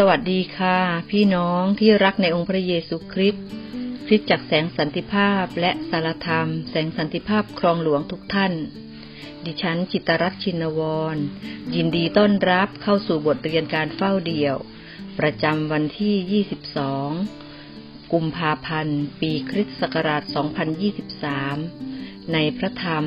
สวัสดีค่ะ พี่น้องที่รักในองค์พระเยซูคริสต์คริสตจักแสงสันติภาพและสารธรรม แสงสันติภาพครองหลวงทุกท่าน ดิฉันจิตรัตน์ชินวร ยินดีต้อนรับเข้าสู่บทเรียนการเฝ้าเดี่ยว ประจำวันที่ 22 กุมภาพันธ์ ปีคริสตศักราช 2023 ในพระธรรม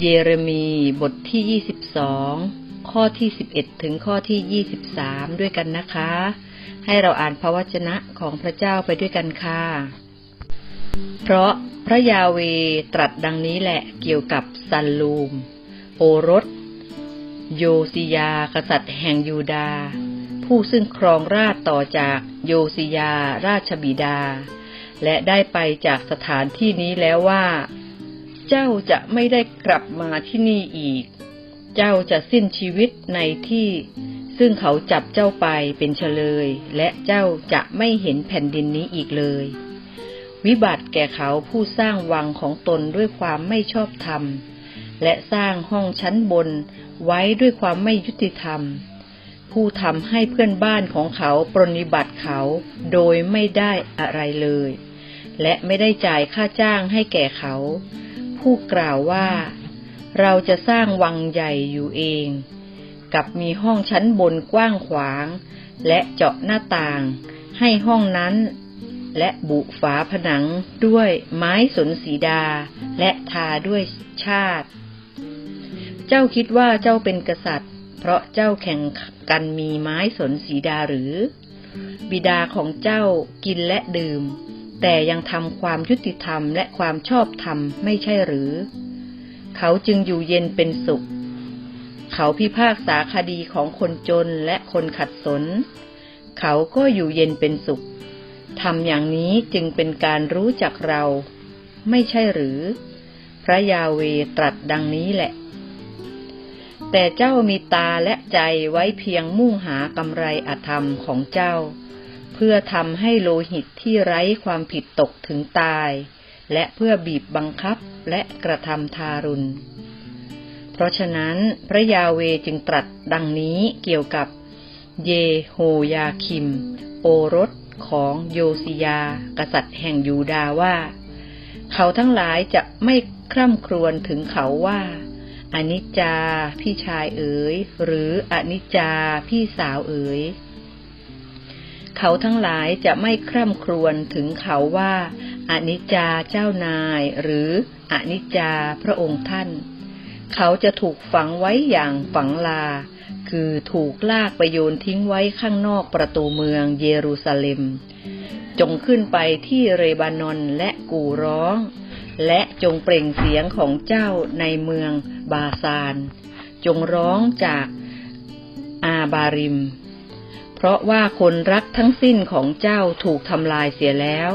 เยเรมีบทที่ 22 ข้อที่11ถึงข้อที่23ด้วยกันนะคะ ให้เราอ่านพระวจนะของพระเจ้าไปด้วยกันค่ะ เพราะพระยาเวตรัสดังนี้แหละเกี่ยวกับซันลูม โอรส โยซิยากษัตริย์แห่งยูดา ผู้ซึ่งครองราชต่อจากโยซิยาราชบิดา และได้ไปจากสถานที่นี้แล้วว่า เจ้าจะไม่ได้กลับมาที่นี่อีก เจ้าจะสิ้นชีวิตในที่ ซึ่งเขาจับเจ้าไปเป็นเฉลย และเจ้าจะไม่เห็นแผ่นดินนี้อีกเลย วิบัติแก่เขาผู้สร้างวังของตนด้วยความไม่ชอบธรรม และสร้างห้องชั้นบนไว้ด้วยความไม่ยุติธรรม ผู้ทำให้เพื่อนบ้านของเขาปรนนิบัติเขาโดยไม่ได้อะไรเลย และไม่ได้จ่ายค่าจ้างให้แก่เขา ผู้กล่าวว่า เราจะสร้างวังใหญ่อยู่เอง กับมีห้องชั้นบนกว้างขวาง และเจาะหน้าต่าง ให้ห้องนั้น และบุฝาผนังด้วยไม้สนสีดา และทาด้วยชาติ เจ้าคิดว่าเจ้าเป็นกษัตริย์ เพราะเจ้าแข่งกันมีไม้สนสีดาหรือ บิดาของเจ้ากินและดื่ม แต่ยังทำความยุติธรรมและความชอบธรรมไม่ใช่หรือ เขาจึงอยู่เย็นเป็นสุข เขาพิพากษาคดีของคนจนและคนขัดสน เขาก็อยู่เย็นเป็นสุขทำอย่างนี้จึงเป็นการรู้จักเรา ไม่ใช่หรือ พระยาเวตรัสดังนี้แหละ แต่เจ้ามีตาและใจไว้เพียงมุ่งหากำไรอธรรมของเจ้า เพื่อทำให้โลหิตที่ไร้ความผิดตกถึงตาย และเพื่อบีบบังคับและกระทำทารุณ เพราะฉะนั้นพระยาเวจึงตรัสดังนี้เกี่ยวกับ เยโฮยาคิม โอรสของโยซิยา กษัตริย์แห่งยูดาว่า เขาทั้งหลายจะไม่คร่ำครวญถึงเขาว่าอนิจจาพี่ชายเอ๋ย หรืออนิจจาพี่สาวเอ๋ย เขาทั้งหลายจะไม่คร่ำครวญถึงเขาว่า อนิจจาเจ้านายหรืออนิจจาพระองค์ท่าน เขาจะถูกฝังไว้อย่างฝังลา คือถูกลากไปโยนทิ้งไว้ข้างนอกประตูเมืองเยรูซาเล็ม จงขึ้นไปที่เรบานอนและกู่ร้อง และจงเปล่งเสียงของเจ้าในเมืองบาซาน จงร้องจากอาบาริม เพราะว่าคนรักทั้งสิ้นของเจ้าถูกทำลายเสียแล้ว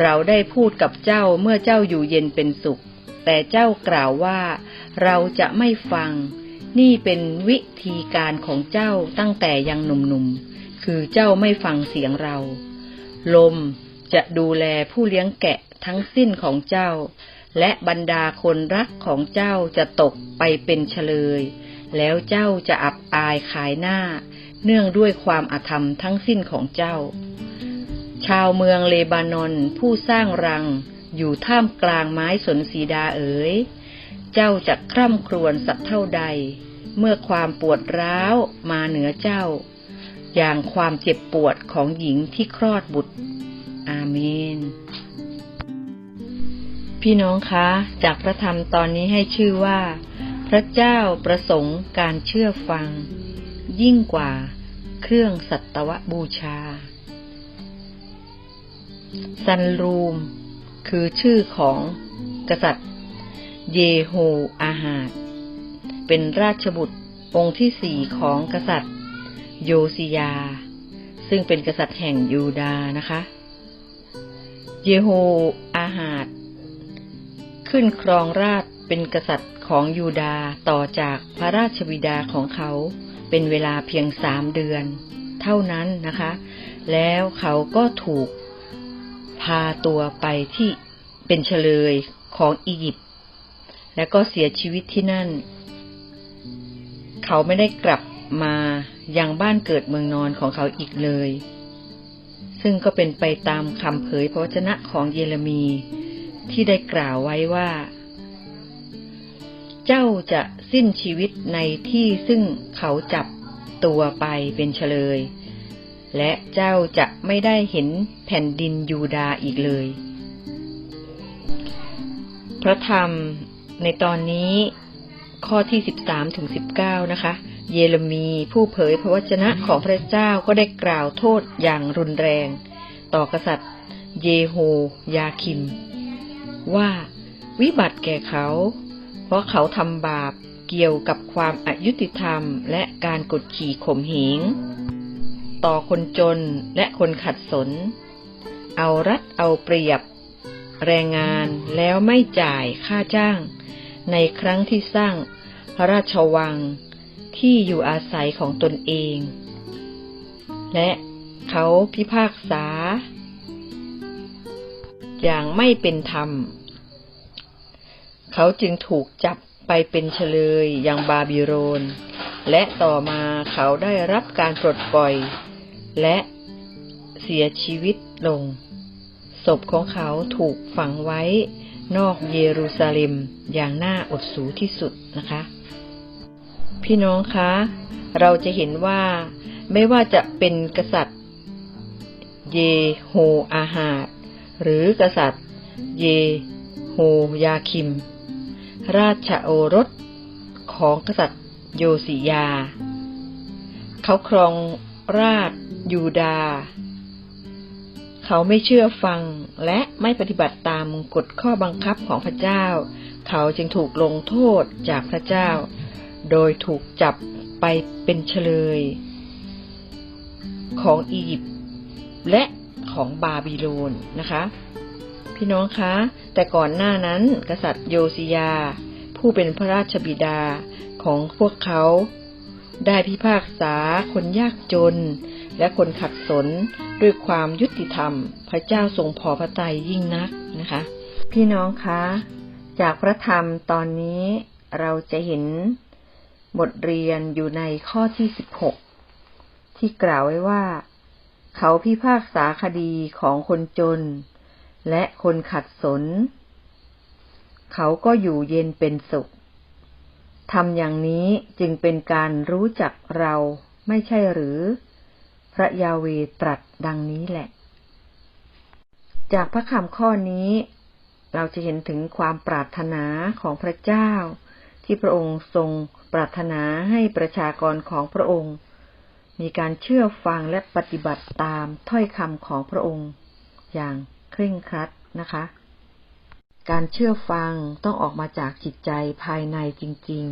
เราได้พูดกับเจ้าเมื่อเจ้าอยู่เย็นเป็นสุข แต่เจ้ากล่าวว่าเราจะไม่ฟัง นี่เป็นวิธีการของเจ้าตั้งแต่ยังหนุ่มๆ คือเจ้าไม่ฟังเสียงเรา ลมจะดูแลผู้เลี้ยงแกะทั้งสิ้นของเจ้า และบรรดาคนรักของเจ้าจะตกไปเป็นเฉลย แล้วเจ้าจะอับอายขายหน้า เนื่องด้วยความอาธรรมทั้งสิ้นของเจ้า ชาวเมืองเลบานอนผู้สร้างรัง อยู่ท่ามกลางไม้สนสีดาเอ๋ย เจ้าจะคร่ำครวญสักเท่าใด เมื่อความปวดร้าวมาเหนือเจ้า อย่างความเจ็บปวดของหญิงที่คลอดบุตร อาเมน พี่น้องคะ จากพระธรรมตอนนี้ให้ชื่อว่า พระเจ้าประสงค์การเชื่อฟัง ยิ่งกว่าเครื่องสัตวบูชา ซันรูม คือชื่อของกษัตริย์ เยโฮอาหาด เป็นราชบุตรองค์ที่สี่ของกษัตริย์ โยซิยา ซึ่งเป็นกษัตริย์แห่งยูดานะคะ เยโฮอาหาด ขึ้นครองราชเป็นกษัตริย์ของยูดาต่อจากพระราชบิดาของเขาเป็นเวลาเพียงสามเดือน เท่านั้นนะคะ แล้วเขาก็ถูก พาตัวไปที่เป็นเฉลยของอียิปต์และก็เสียชีวิตที่นั่น เขาไม่ได้กลับมายังบ้านเกิดเมืองนอนของเขาอีกเลย ซึ่งก็เป็นไปตามคำเผยพระวจนะของเยเรมีที่ได้กล่าวไว้ว่า เจ้าจะสิ้นชีวิตในที่ซึ่งเขาจับตัวไปเป็นเฉลย และเจ้าจะไม่ได้เห็นแผ่นดินยูดาอีกเลย พระธรรมในตอนนี้ข้อที่ 13ถึง19 นะคะ เยเรมีผู้เผยพระวจนะของพระเจ้าก็ได้กล่าวโทษอย่างรุนแรง ต่อกษัตริย์ เยโฮยาคิม ว่าวิบัติแก่เขา เพราะเขาทำบาปเกี่ยวกับความอายุติธรรมและการกดขี่ข่มเหง ต่อคนจนและคนขัดสน เอารัดเอาเปรียบ แรงงานแล้วไม่จ่ายค่าจ้าง ในครั้งที่สร้างพระราชวังที่อยู่อาศัยของตนเอง และเขาพิพากษา อย่างไม่เป็นธรรม เขาจึงถูกจับไปเป็นเฉลยอย่างบาบิโรน และต่อมาเขาได้รับการปลดปล่อย และเสียชีวิตลง ศพของเขาถูกฝังไว้นอกเยรูซาเล็มอย่างน่าอดสูที่สุดนะคะ พี่น้องคะ เราจะเห็นว่าไม่ว่าจะเป็นกษัตริย์ เยโฮอาหาดหรือกษัตริย์ เยโฮยาคิม ราชโอรสของกษัตริย์โยสิยา เขาครอง ราช ยูดา เขาไม่เชื่อฟังและไม่ปฏิบัติตามกฎข้อบังคับของพระเจ้า เขาจึงถูกลงโทษจากพระเจ้า โดยถูกจับไปเป็นเฉลย ของอียิปต์และของบาบิโลนนะคะ พี่น้องคะ แต่ก่อนหน้านั้นกษัตริย์โยซิยา ผู้เป็นพระราชบิดาของพวกเขา ได้พิพากษาคนยากจน และคนขัดสนด้วยความยุติธรรม พระเจ้าทรงพอพระทัยยิ่งนักนะคะ พี่น้องคะ จากพระธรรมตอนนี้เราจะเห็นบทเรียนอยู่ในข้อที่สิบหกที่กล่าวไว้ว่า เขาพิพากษาคดีของคนจน และคนขัดสน เขาก็อยู่เย็นเป็นสุข ทำอย่างนี้จึงเป็นการรู้จักเราไม่ใช่หรือ พระยาเวตรัสดังนี้แหละ จากพระคำข้อนี้ เราจะเห็นถึงความปรารถนาของพระเจ้า ที่พระองค์ทรงปรารถนาให้ประชากรของพระองค์ มีการเชื่อฟังและปฏิบัติตามถ้อยคำของพระองค์ อย่างเคร่งครัดนะคะ การเชื่อฟังต้องออกมาจากจิตใจภายในจริง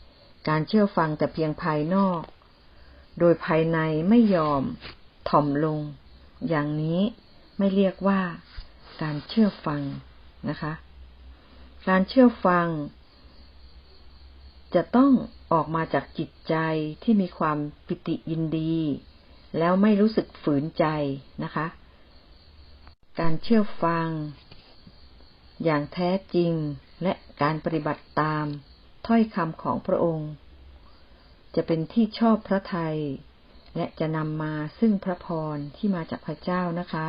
ๆ การเชื่อฟังแต่เพียงภายนอก โดยภายในไม่ยอม ถ่อมลง อย่างนี้ไม่เรียกว่า การเชื่อฟังนะคะ การเชื่อฟัง จะต้องออกมาจากจิตใจที่มีความปิติยินดี แล้วไม่รู้สึกฝืนใจนะคะ การเชื่อฟัง อย่างแท้จริงและการปฏิบัติตามถ้อยคำของพระองค์ จะเป็นที่ชอบพระทัยและจะนำมาซึ่งพระพรที่มาจากพระเจ้านะคะ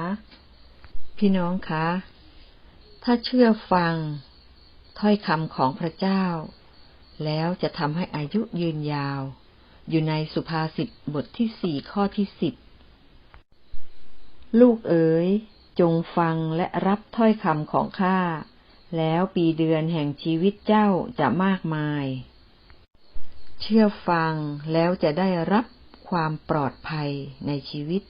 พี่น้องคะ ถ้าเชื่อฟังถ้อยคำของพระเจ้า แล้วจะทำให้อายุยืนยาว อยู่ในสุภาษิตบทที่สี่ข้อที่สิบลูกเอ๋ย จงฟังและรับถ้อยคำของข้า แล้วปีเดือนแห่งชีวิตเจ้าจะมากมาย เชื่อฟังแล้วจะได้รับความปลอดภัยในชีวิต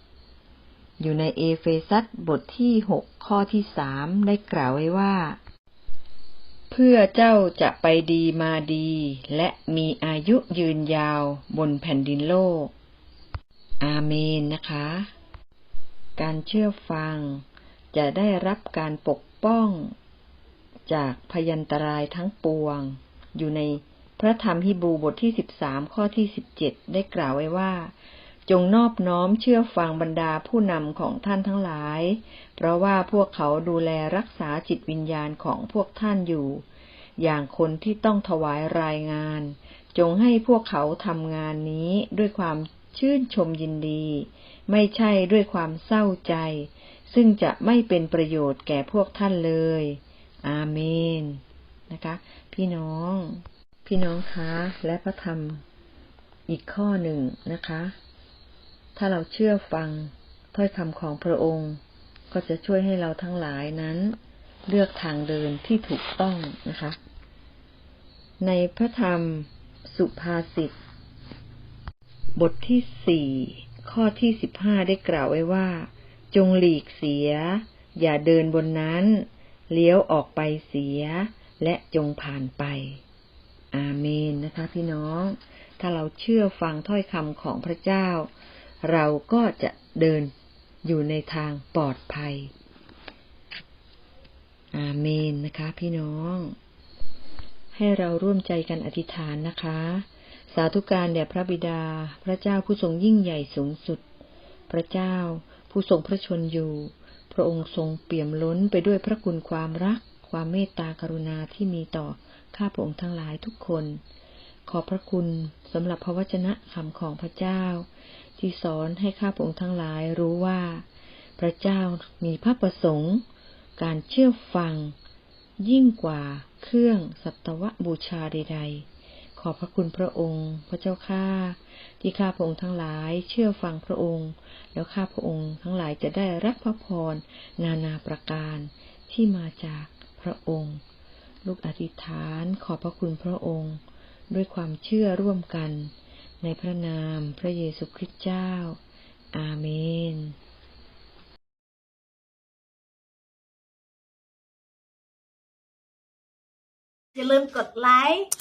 อยู่ในเอเฟซัสบทที่หกข้อที่สามได้กล่าวไว้ว่า เพื่อเจ้าจะไปดีมาดี และมีอายุยืนยาวบนแผ่นดินโลก อาเมนนะคะการเชื่อฟัง จะได้รับการปกป้อง จากพยันตรายทั้งปวง อยู่ในพระธรรมฮิบรูบทที่สิบสามข้อที่สิบเจ็ดได้กล่าวไว้ว่า จงนอบน้อมเชื่อฟังบรรดาผู้นำของท่านทั้งหลาย เพราะว่าพวกเขาดูแลรักษาจิตวิญญาณของพวกท่านอยู่ อย่างคนที่ต้องถวายรายงาน จงให้พวกเขาทำงานนี้ด้วยความชื่นชมยินดี ไม่ใช่ด้วยความเศร้าใจ ซึ่งจะไม่เป็นประโยชน์แก่พวกท่านเลย อาเมน นะคะ พี่น้อง พี่น้องคะ และพระธรรมอีกข้อหนึ่งนะคะ ถ้าเราเชื่อฟังถ้อยคำของพระองค์ ก็จะช่วยให้เราทั้งหลายนั้น เลือกทางเดินที่ถูกต้องนะคะ ในพระธรรมสุภาษิตบทที่สี่ข้อที่สิบห้าได้กล่าวไว้ว่า จงหลีกเสีย อย่าเดินบนนั้น เลี้ยวออกไปเสีย และจงผ่านไป อาเมนนะคะพี่น้อง ถ้าเราเชื่อฟังถ้อยคำของพระเจ้า เราก็จะเดินอยู่ในทางปลอดภัย อาเมนนะคะพี่น้อง ให้เราร่วมใจกันอธิษฐานนะคะ สาธุการแด่พระบิดา พระเจ้าผู้ทรงยิ่งใหญ่สูงสุด พระเจ้า ผู้ทรงพระชนอยู่ พระองค์ทรงเปี่ยมล้นไปด้วยพระคุณความรัก ความเมตตากรุณาที่มีต่อข้าพระองค์ทั้งหลายทุกคน ขอบพระคุณสำหรับพระวจนะคำของพระเจ้า ที่สอนให้ข้าพระองค์ทั้งหลายรู้ว่า พระเจ้ามีพระประสงค์ การเชื่อฟัง ยิ่งกว่าเครื่องสัตวบูชาใด ๆ ขอบพระคุณพระองค์ พระเจ้าข้าที่ข้าพระองค์ทั้งหลายเชื่อฟังพระองค์ แล้วข้าพระองค์ทั้งหลายจะได้รับพระพรนานาประการที่มาจากพระองค์ ลูกอธิษฐานขอบพระคุณพระองค์ ด้วยความเชื่อร่วมกัน ในพระนามพระเยซูคริสต์เจ้า อาเมนอย่าลืมกดไลค์